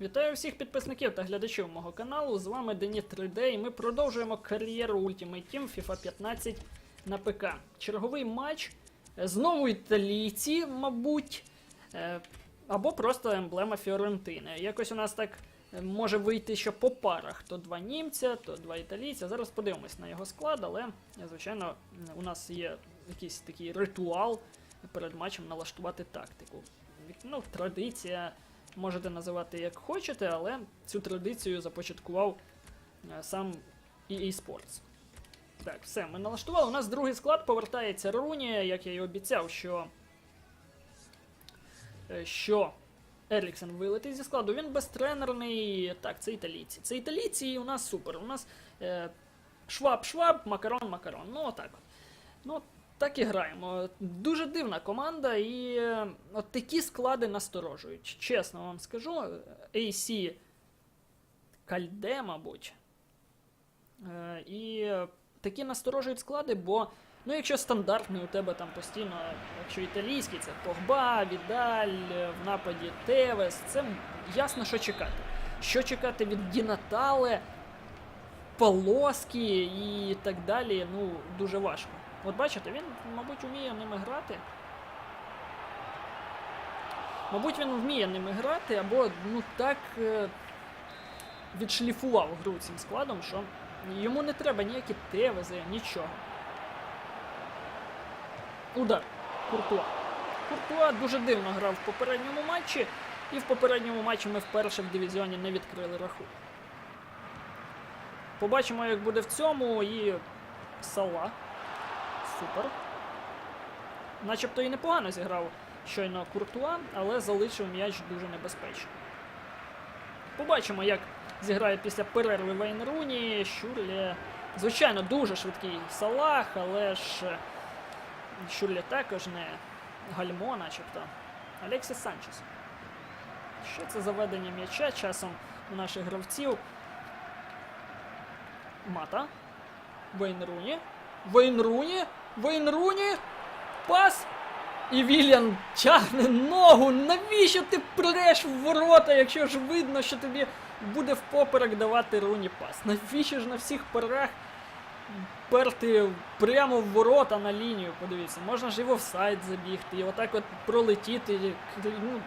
Вітаю всіх підписників та глядачів мого каналу. З вами Дені 3D і ми продовжуємо кар'єру Ultimate Team FIFA 15 на ПК. Черговий матч. Е, Знову італійці, мабуть. е, Або просто емблема Фіорентини. Якось у нас так е, може вийти, що по парах. То два німця, то два італійця. Зараз подивимось на його склад, але, звичайно, у нас є якийсь такий ритуал перед матчем налаштувати тактику. Ну, традиція можете називати як хочете, але цю традицію започаткував е, сам EA Sports. Так, все, ми налаштували. У нас другий склад повертається Руні, як я і обіцяв, що. е, що Еріксен вилетить зі складу. Він безтренерний. Так, це італійці. Це італійці, і у нас супер. У нас е, шваб-шваб, макарон-макарон. Ну, отак. Ну, так і граємо. Дуже дивна команда, і е, от такі склади насторожують. Чесно вам скажу, AC Кальде, мабуть. Е, І такі насторожують склади, бо ну, якщо стандартний у тебе там постійно, якщо італійський, це Погба, Відаль, е, в нападі Тевес, це ясно, що чекати. Що чекати від Дінатале, Полоски і так далі, ну, дуже важко. От бачите, він, мабуть, вміє ними грати. Мабуть, він вміє ними грати, або ну так е, відшліфував гру цим складом, що йому не треба ніякі тевези, нічого. Удар. Куртуа. Куртуа дуже дивно грав в попередньому матчі, і в попередньому матчі ми вперше в дивізіоні не відкрили рахунок. Побачимо, як буде в цьому, і Сала. Супер. Начебто і непогано зіграв щойно Куртуа, але залишив м'яч дуже небезпечно. Побачимо, як зіграє після перерви Вейн Руні. Щурлі, звичайно, дуже швидкий Салах, але ж е, Щурлі також не гальмо, начебто. Алексіс Санчес. Що це за ведення м'яча часом у наших гравців? Мата. Вейн Руні. Вейн Руні. Вейн Руні. Пас. І Вільян тягне ногу. Навіщо ти преш в ворота, якщо ж видно, що тобі буде впоперек давати Руні пас? Навіщо ж на всіх парах перти прямо в ворота на лінію? Подивіться, можна ж і в офсайд забігти, і отак от пролетіти, ну,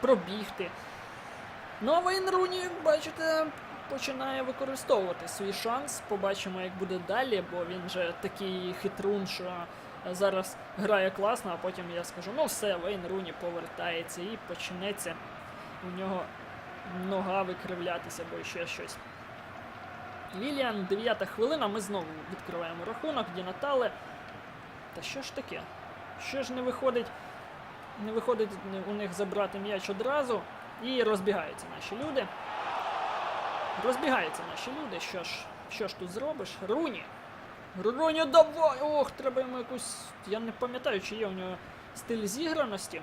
пробігти. Ну а Вейн Руні, бачите, починає використовувати свій шанс. Побачимо, як буде далі, бо він же такий хитрун, що зараз грає класно, а потім я скажу, ну все, Вейн Руні повертається і почнеться у нього нога викривлятися, або ще щось. Ліліан, 9 хвилина, ми знову відкриваємо рахунок, Дінатале. Та що ж таке? Що ж не виходить? Не виходить у них забрати м'яч одразу. І розбігаються наші люди. Розбігаються наші люди. Що ж, що ж тут зробиш? Руні. Руні, давай! Ох, треба йому якусь. Я не пам'ятаю, чи є у нього стиль зіграності.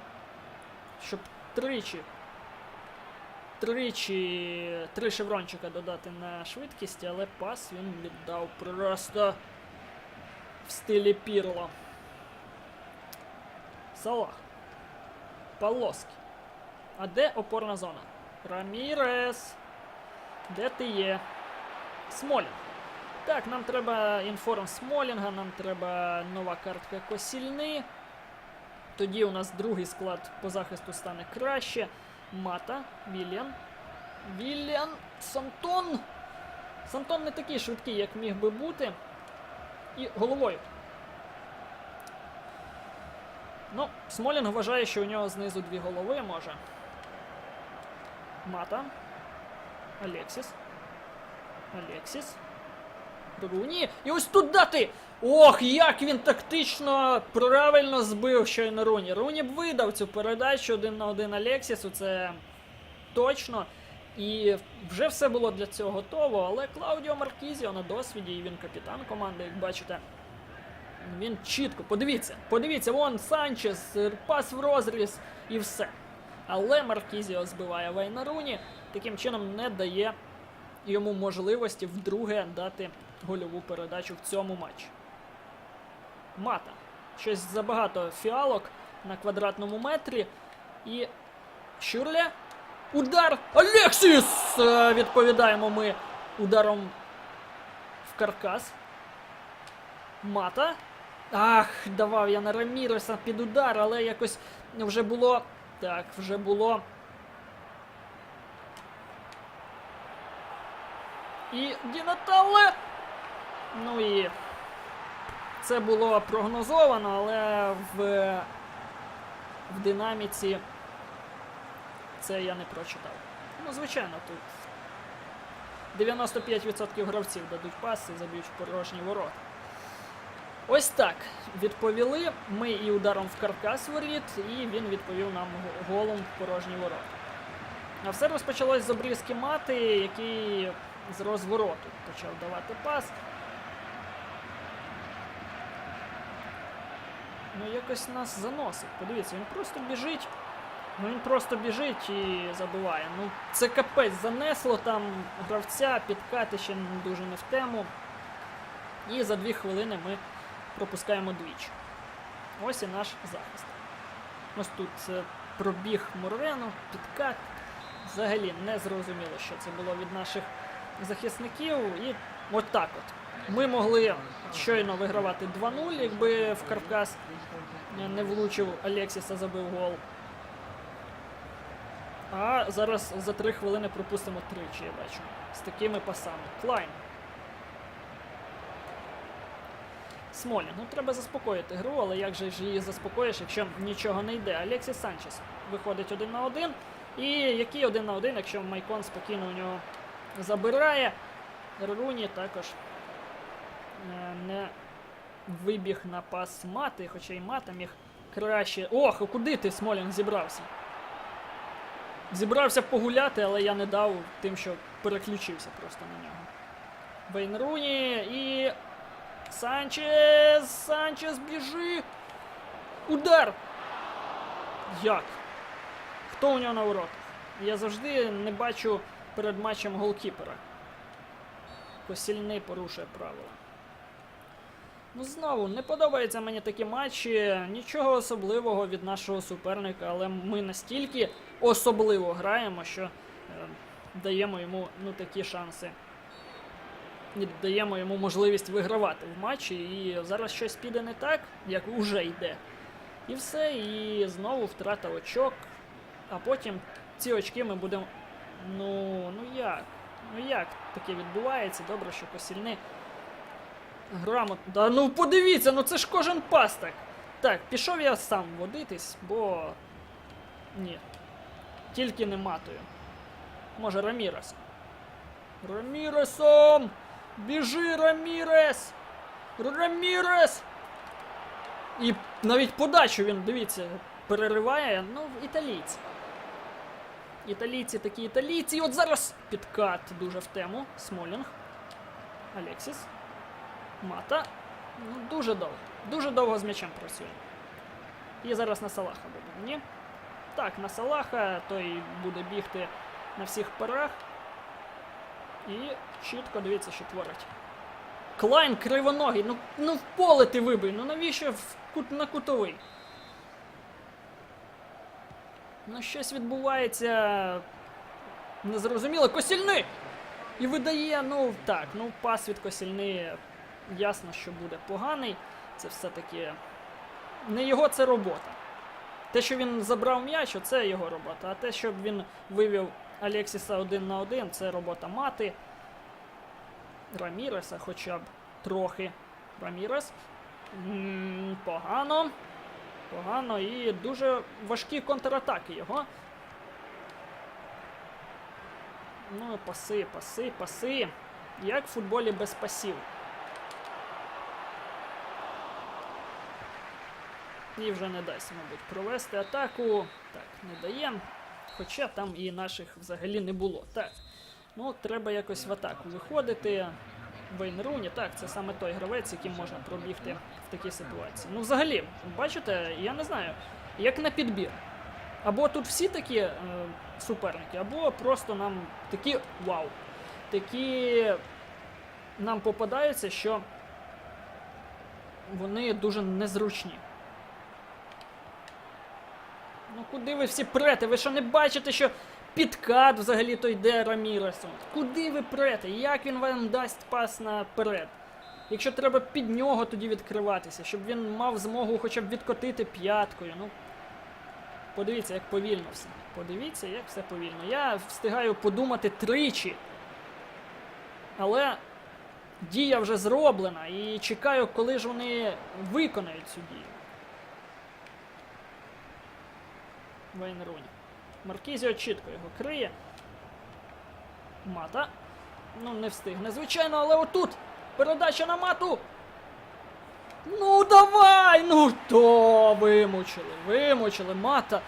Щоб тричі. Тричі. Три шеврончика додати на швидкість, але пас він віддав просто в стилі Пірло. Салах. Полоски. А де опорна зона? Рамірес. Де ти є? Смолінг. Так, нам треба інформ Смолінга, нам треба нова картка Косільни. Тоді у нас другий склад по захисту стане краще. Мата, Вільян. Вільян, Сантон. Сантон не такий швидкий, як міг би бути. І головою. Ну, Смолінг вважає, що у нього знизу дві голови може. Мата. Алексіс. Алексіс. Руні. І ось тут дати! Ох, як він тактично правильно збив щойно Руні. Руні б видав цю передачу один на один Алексісу, це точно. І вже все було для цього готово, але Клаудіо Маркізіо на досвіді, і він капітан команди, як бачите. Він чітко, подивіться, подивіться, вон Санчес, пас в розріз і все. Але Маркізіо збиває Вейна Руні, таким чином не дає йому можливості вдруге дати гольову передачу в цьому матчі. Мата. Щось забагато фіалок на квадратному метрі. І Щурля. Удар! Алексіс! Е, Відповідаємо ми ударом в каркас. Мата. Ах, давав я на Раміреса під удар, але якось вже було. Так, вже було. І Дінатале. Ну і це було прогнозовано, але в, в динаміці це я не прочитав. Ну, звичайно, тут 95% гравців дадуть пас і заб'ють порожні ворота. Ось так відповіли. Ми і ударом в каркас воріт, і він відповів нам го- голом в порожні ворота. А все розпочалось з обрізки мати, який з розвороту почав давати пас. Ну, якось нас заносить. Подивіться, він просто біжить. Ну він просто біжить і забиває. Ну, це капець занесло там гравця, підкати ще дуже не в тему. І за дві хвилини ми пропускаємо двічі. Ось і наш захист. Ось тут е, пробіг Морено, підкат. Взагалі не зрозуміло, що це було від наших захисників. І от так от. Ми могли щойно вигравати 2-0, якби в Каркас не влучив Алексіс, а забив гол. А зараз за 3 хвилини пропустимо тричі, я бачу. З такими пасами. Клайн. Смолін. Ну треба заспокоїти гру, але як же ж її заспокоїш, якщо нічого не йде? Алексіс Санчес виходить один на один. І який один на один, якщо Майкон спокійно у нього забирає. Руні також е, не вибіг на пас мати, хоча й мата міг краще. Ох, а куди ти, Смолін, зібрався? Зібрався погуляти, але я не дав тим, що переключився просто на нього. Вейн Руні і. Санчес! Санчес, біжи! Удар! Як? Хто у нього на воротах? Я завжди не бачу перед матчем голкіпера. Посільний порушує правила. Ну знову, не подобаються мені такі матчі. Нічого особливого від нашого суперника, але ми настільки особливо граємо, що е, даємо йому ну, такі шанси. І даємо йому можливість вигравати в матчі. І зараз щось піде не так, як уже йде. І все, і знову втрата очок. А потім ці очки ми будемо. Ну, ну як? Ну як таке відбувається? Добре, що посільни. Грамотно. Да ну подивіться, ну це ж кожен пас так. Так, пішов я сам водитись, бо. Ні. Тільки не матою. Може, Рамірес. Раміресом! Біжи, Рамірес! Рамірес! І навіть подачу він, дивіться, перериває, ну, італійці. Італійці такі італійці. І от зараз підкат дуже в тему. Смолінг. Алексіс. Мата. Ну, дуже довго. Дуже довго з м'ячем працює. І зараз на Салаха буде. Ні? Так, на Салаха той буде бігти на всіх парах. І чітко дивіться, що творить. Клайн кривоногий. Ну, ну в поле ти вибий. Ну навіщо в на кутовий? Ну, щось відбувається. Незрозуміло. Косільни! І видає, ну так, ну пас від Косільни ясно, що буде поганий. Це все-таки не його це робота. Те, що він забрав м'яч, це його робота. А те, щоб він вивів Алексіса один на один, це робота мати. Раміреса хоча б трохи. Рамірес. Погано. Погано і дуже важкі контратаки його. Ну, паси, паси, паси. Як в футболі без пасів. І вже не дасть, мабуть, провести атаку. Так, не дає. Хоча там і наших взагалі не було. Так. Ну, треба якось в атаку виходити. Вейн Руні, так, це саме той гравець, яким можна пробігти в такій ситуації. Ну, взагалі, бачите, я не знаю, як на підбір. Або тут всі такі е, суперники, або просто нам такі вау. Такі нам попадаються, що вони дуже незручні. Ну куди ви всі прете? Ви що не бачите, що підкат взагалі то йде Раміресу. Куди ви прете? Як він вам дасть пас наперед? Якщо треба під нього тоді відкриватися, щоб він мав змогу хоча б відкотити п'яткою. Ну, подивіться, як повільно все. Подивіться, як все повільно. Я встигаю подумати тричі. Але дія вже зроблена і чекаю, коли ж вони виконають цю дію. Вейн Руні. Маркізіо чітко його криє. Мата. Ну, не встигне, звичайно, але отут! Передача на мату! Ну давай! Ну то вимучили, вимучили мата.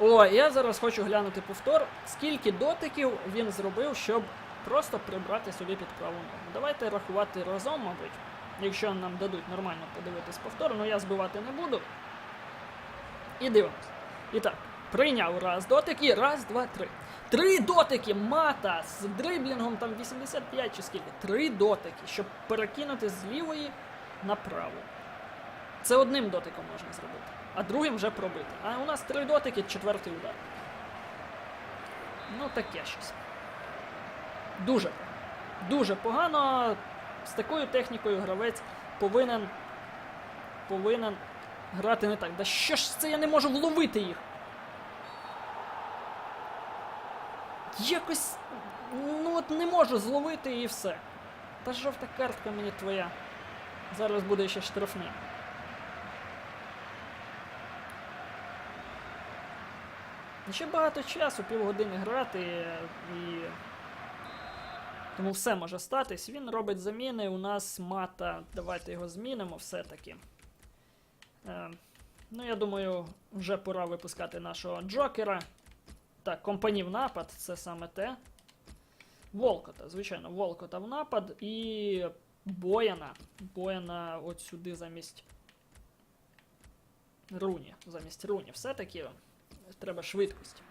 О, я зараз хочу глянути повтор, скільки дотиків він зробив, щоб просто прибрати собі під праву ногу. Давайте рахувати разом, мабуть. Якщо нам дадуть нормально подивитись повтор, ну я збивати не буду. І дивимось. І так, прийняв раз дотик і раз, два, три. Три дотики мата з дриблінгом там 85 чи скільки. Три дотики, щоб перекинути з лівої на праву. Це одним дотиком можна зробити, а другим вже пробити. А у нас три дотики, четвертий удар. Ну, таке щось. Дуже. Дуже погано. З такою технікою гравець повинен. повинен грати не так. Да що ж це я не можу вловити їх? Якось. Ну от не можу зловити і все. Та жовта картка мені твоя. Зараз буде ще штрафний. Ще багато часу, півгодини грати і. Тому все може статись. Він робить заміни. У нас мата. Давайте його змінимо все-таки. Е, ну, я думаю, вже пора випускати нашого Джокера. Так, компанів напад, це саме те. Волкота, звичайно, Волкота в напад і Бояна. Бояна от сюди замість Руні. Замість Руні. Все-таки треба швидкості.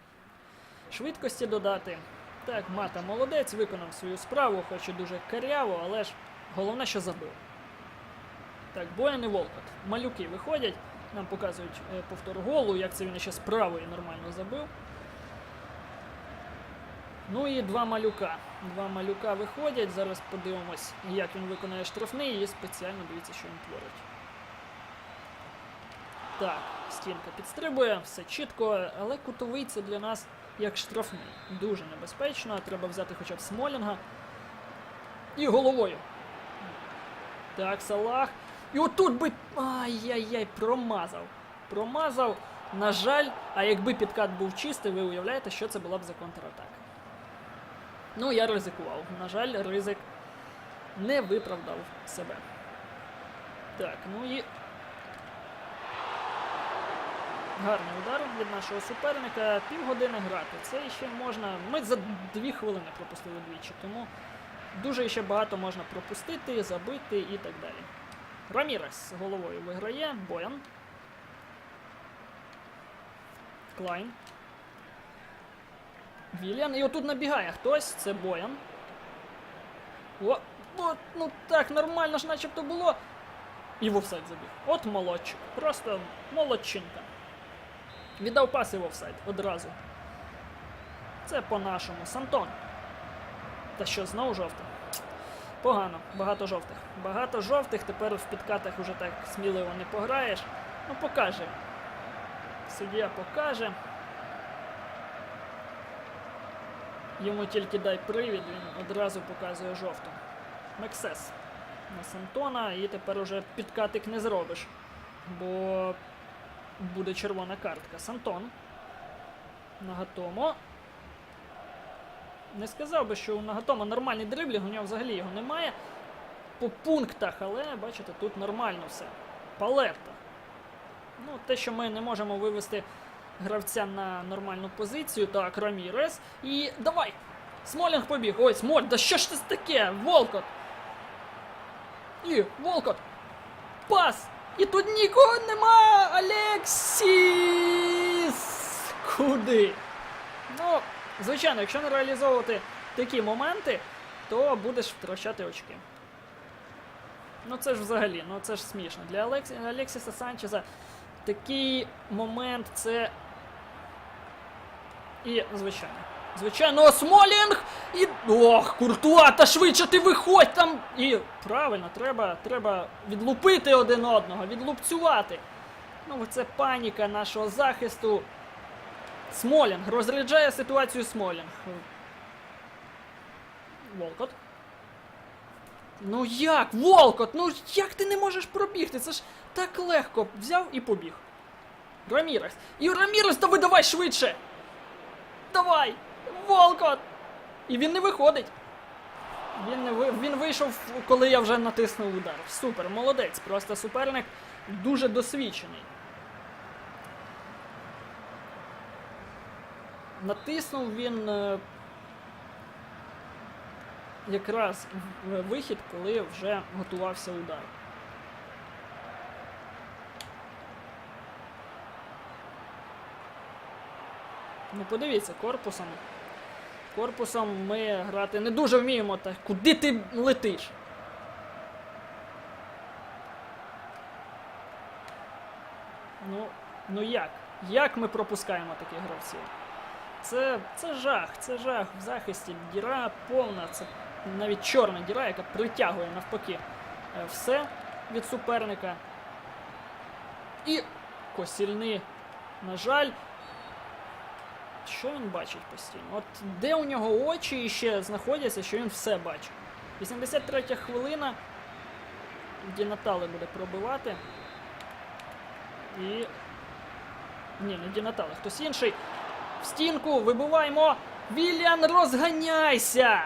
Швидкості додати. Так, Мата молодець, виконав свою справу, хоч і дуже каряво, але ж головне, що забив. Так, Боян і Волкот. Малюки виходять, нам показують е, повтор голу, як це він ще з правої нормально забив. Ну і два малюка. Два малюка виходять. Зараз подивимось, як він виконає штрафний, і спеціально дивіться, що він творить. Так, стінка підстрибує, все чітко, але кутовий це для нас як штрафний. Дуже небезпечно. Треба взяти хоча б Смолінга. І головою. Так, Салах. І отут би. Ай-яй-яй, промазав. Промазав. На жаль, а якби підкат був чистий, ви уявляєте, що це була б за контратака. Ну, я ризикував. На жаль, ризик не виправдав себе. Так, ну і. Гарний удар від нашого суперника. Півгодини грати. Це ще можна. Ми за дві хвилини пропустили двічі, тому дуже ще багато можна пропустити, забити і так далі. Рамірес головою виграє. Боян. Клайн. Вільян. І отут набігає хтось, це Боян. О, о, ну так, нормально ж начебто було. І в офсайд забіг. От молодчик. Просто молодчинка. Віддав пас і в офсайд одразу. Це по-нашому. Сантон. Та що, знову жовтий? Погано, багато жовтих. Багато жовтих, тепер в підкатах уже так сміливо не пограєш. Ну, покаже. Суддя покаже. Йому тільки дай привід, він одразу показує жовту. Мексес на Сантона, і тепер уже підкатик не зробиш. Бо буде червона картка. Сантон. Нагатомо. Не сказав би, що у Нагатомо нормальний дриблінг, у нього взагалі його немає. По пунктах, але бачите, тут нормально все. Палерта. Ну, те, що ми не можемо вивести гравця на нормальну позицію. Так, Рамірес. І давай! Смолінг побіг. Ой, Смоль, да що ж це таке? Волкот! І Волкот! Пас! І тут нікого нема! Алексіс! Куди? Ну, звичайно, якщо не реалізовувати такі моменти, то будеш втрачати очки. Ну це ж взагалі, ну це ж смішно. Для Алексі... Алексіса Санчеза такий момент це. І, звичайно. Звичайно, Смолінг! І. Ох, Куртуа, та швидше ти виходь там! І правильно, треба, треба відлупити один одного, відлупцювати. Ну, це паніка нашого захисту. Смолінг розряджає ситуацію Смолінг. Волкот. Ну як? Волкот! Ну як ти не можеш пробігти? Це ж так легко. Взяв і побіг. Рамірес. І Рамірес, давай давай швидше! Давай! Волкот! І він не виходить. Він, не ви... він вийшов, коли я вже натиснув удар. Супер, молодець. Просто суперник дуже досвідчений. Натиснув він е, якраз вихід, коли вже готувався удар. Ну подивіться, корпусом. Корпусом ми грати не дуже вміємо. Так куди ти летиш? Ну, ну як? Як ми пропускаємо таких гравців? Це, це жах, це жах в захисті. Діра повна, це навіть чорна діра, яка притягує навпаки е, все від суперника. І косільни, на жаль. Що він бачить постійно? От де у нього очі ще знаходяться, що він все бачить. 83 хвилина. Ді Натали буде пробивати. І. Ні, не Ді Натали, хтось інший. В стінку вибиваємо. Вільян, розганяйся!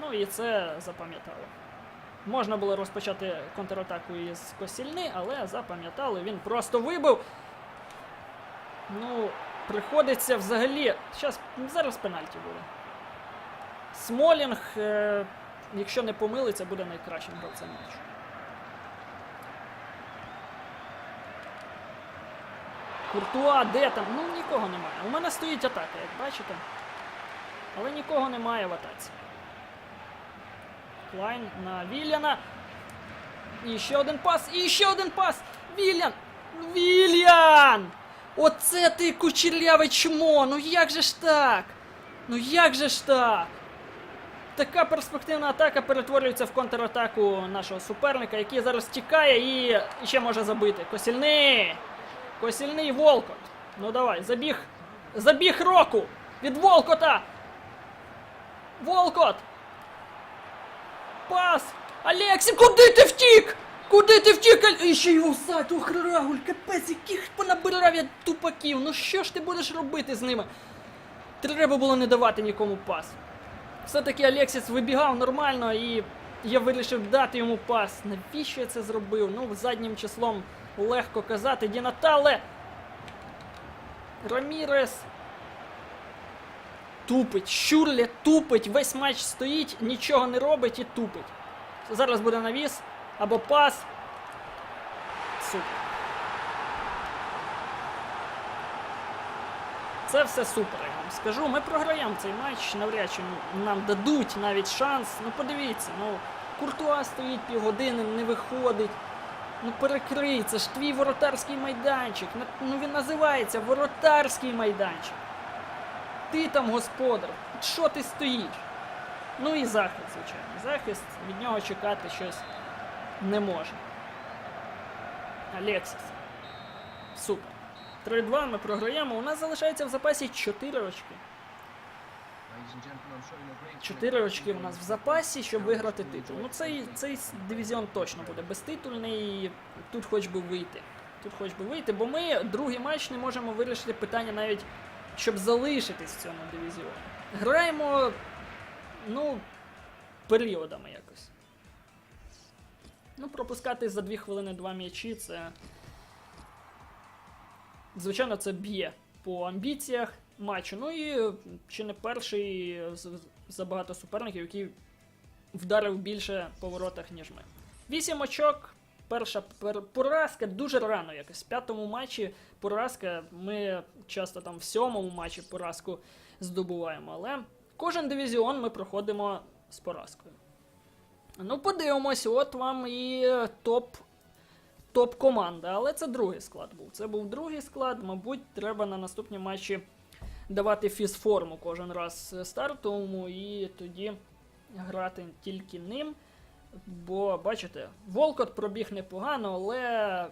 Ну і це запам'ятали. Можна було розпочати контратаку із Косільни, але запам'ятали, він просто вибив. Ну, приходиться взагалі. Щас, зараз пенальті буде. Смолінг, е, якщо не помилиться, буде найкращим гравцем матчу. Куртуа, де там? Ну нікого немає. У мене стоїть атака, як бачите. Але нікого немає в атаці. Клайн на Вільяна. І ще один пас, і ще один пас! Вільян! Вільян! Оце ти кучеряве чмо! Ну як же ж так? Ну як же ж так? Така перспективна атака перетворюється в контратаку нашого суперника, який зараз тікає і ще може забити. Косільний! Косільний Волкот. Ну давай, забіг. Забіг року! Від Волкота! Волкот! Пас! Алексій, куди ти втік? Куди ти втікаль? І ще й офсайд, ох, Рагуль, капець, яких понабирав я тупаків. Ну що ж ти будеш робити з ними? Треба було не давати нікому пас. Все-таки Алексіс вибігав нормально і я вирішив дати йому пас. Навіщо я це зробив? Ну, заднім числом легко казати. Ді Натале. Рамірес. Тупить. Щурлі тупить. Весь матч стоїть, нічого не робить і тупить. Зараз буде навіс або пас. Супер. Це все супер, я вам скажу. Ми програємо цей матч, навряд чи нам дадуть навіть шанс. Ну подивіться, ну Куртуа стоїть півгодини, не виходить. Ну перекрий, це ж твій воротарський майданчик. Ну він називається воротарський майданчик. Ти там господар. Що ти стоїш? Ну і захист, звичайно. Захист від нього чекати щось не може. Алексіс. Супер. 3-2 ми програємо. У нас залишається в запасі 4 очки. 4 очки у нас в запасі, щоб виграти титул. Ну цей, цей дивізіон точно буде безтитульний. Тут хоч би вийти. Тут хоч би вийти, бо ми другий матч не можемо вирішити питання навіть, щоб залишитись в цьому дивізіоні. Граємо, ну, періодами якось. Ну, пропускати за 2 хвилини два м'ячі це. Звичайно, це б'є по амбіціях матчу. Ну і чи не перший за багато суперників, який вдарив більше по воротах, ніж ми. Вісім очок. Перша пер- поразка дуже рано якось. В п'ятому матчі поразка. Ми часто там в сьомому матчі поразку здобуваємо. Але кожен дивізіон ми проходимо з поразкою. Ну, подивимось, от вам і топ топ-команда, але це другий склад був. Це був другий склад. Мабуть, треба на наступні матчі давати фізформу кожен раз стартовому і тоді грати тільки ним. Бо, бачите, Волкот пробіг непогано, але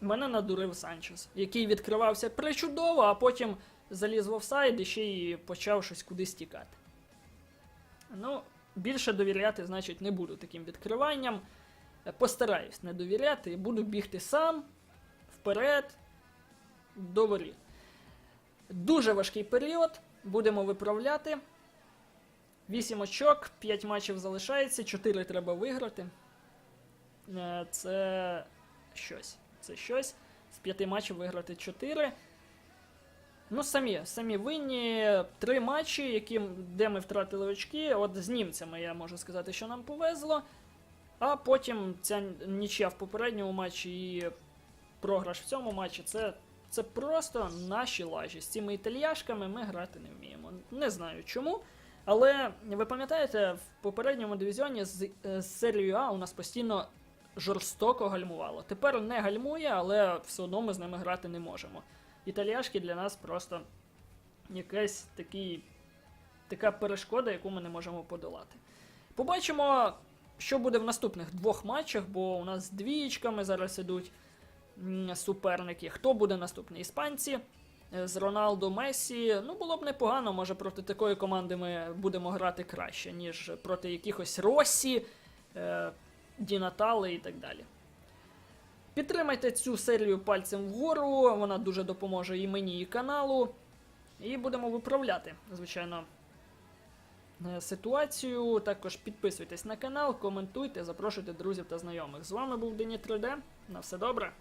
мене надурив Санчес, який відкривався причудово, а потім заліз в офсайд і ще й почав щось кудись тікати. Ну, більше довіряти, значить, не буду таким відкриванням. Е, Постараюсь не довіряти буду бігти сам вперед до воріт. Дуже важкий період. Будемо виправляти. 8 очок, 5 матчів залишається, 4 треба виграти. Е, Це щось. Це щось. З 5 матчів виграти 4. Ну, самі, самі винні. Три матчі, які, де ми втратили очки. От з німцями я можу сказати, що нам повезло. А потім ця нічия в попередньому матчі і програш в цьому матчі це, це просто наші лажі. З цими італіяшками ми грати не вміємо. Не знаю чому. Але ви пам'ятаєте, в попередньому дивізіоні з, е, з серією А у нас постійно жорстоко гальмувало. Тепер не гальмує, але все одно ми з ними грати не можемо. Італіяшки для нас просто якась такий, така перешкода, яку ми не можемо подолати. Побачимо, що буде в наступних двох матчах, бо у нас з двієчками зараз ідуть суперники. Хто буде наступний? Іспанці е, з Роналдо Месі. Ну, було б непогано, може проти такої команди ми будемо грати краще, ніж проти якихось Росі, е, Ді Натали і так далі. Підтримайте цю серію пальцем вгору, вона дуже допоможе і мені, і каналу. І будемо виправляти, звичайно, е, ситуацію. Також підписуйтесь на канал, коментуйте, запрошуйте друзів та знайомих. З вами був Дені 3D. На все добре.